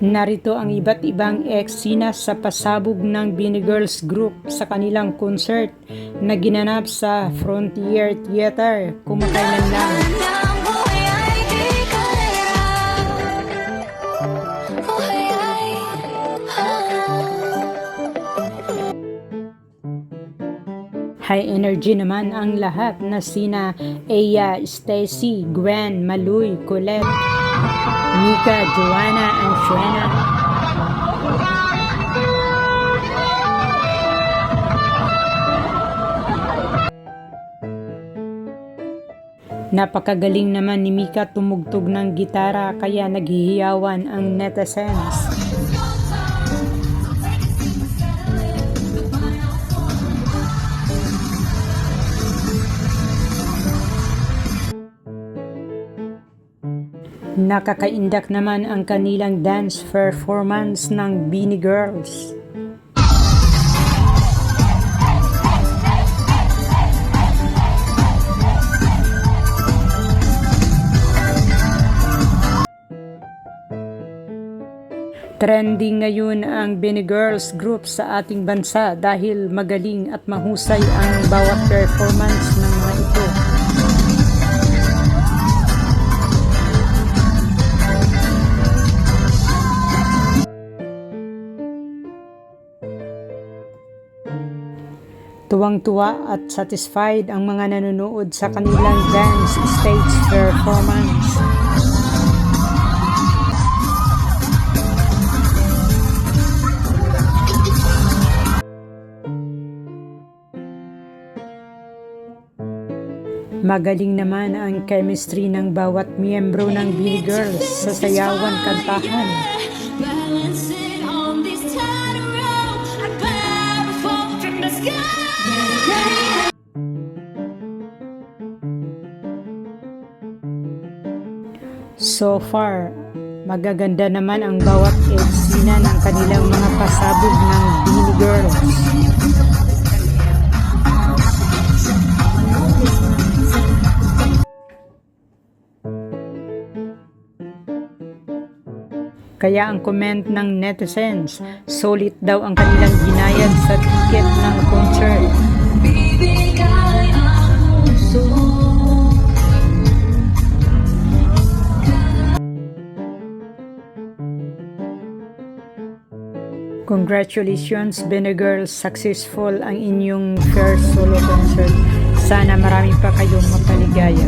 Narito ang iba't ibang eksena sa pasabog ng Bini Girls Group sa kanilang concert na ginanap sa Frontier Theater kumakailan lang. High energy naman ang lahat na sina Aya, Stacy, Gwen, Maluy, Colette, Mika, Joanna, and Shwena. Napakagaling naman ni Mika tumugtog ng gitara kaya naghihiyawan ang netizens. Nakakaindak naman ang kanilang dance performance ng Beanie Girls. Trending ngayon ang Beanie Girls group sa ating bansa dahil magaling at mahusay ang bawat performance ng Tuwang-tuwa at satisfied ang mga nanonood sa kanilang dance stage performance. Magaling naman ang chemistry ng bawat miyembro ng Billy Girls sa sayawan kantahan. So far, magaganda naman ang bawat eksena ng kanilang mga pasabog ng Billy Girls. Kaya ang comment ng netizens, solid daw ang kanilang ginayad sa ticket ng concert. Congratulations, Bene Girls. Successful ang inyong first solo concert. Sana marami pa kayong mapaligaya.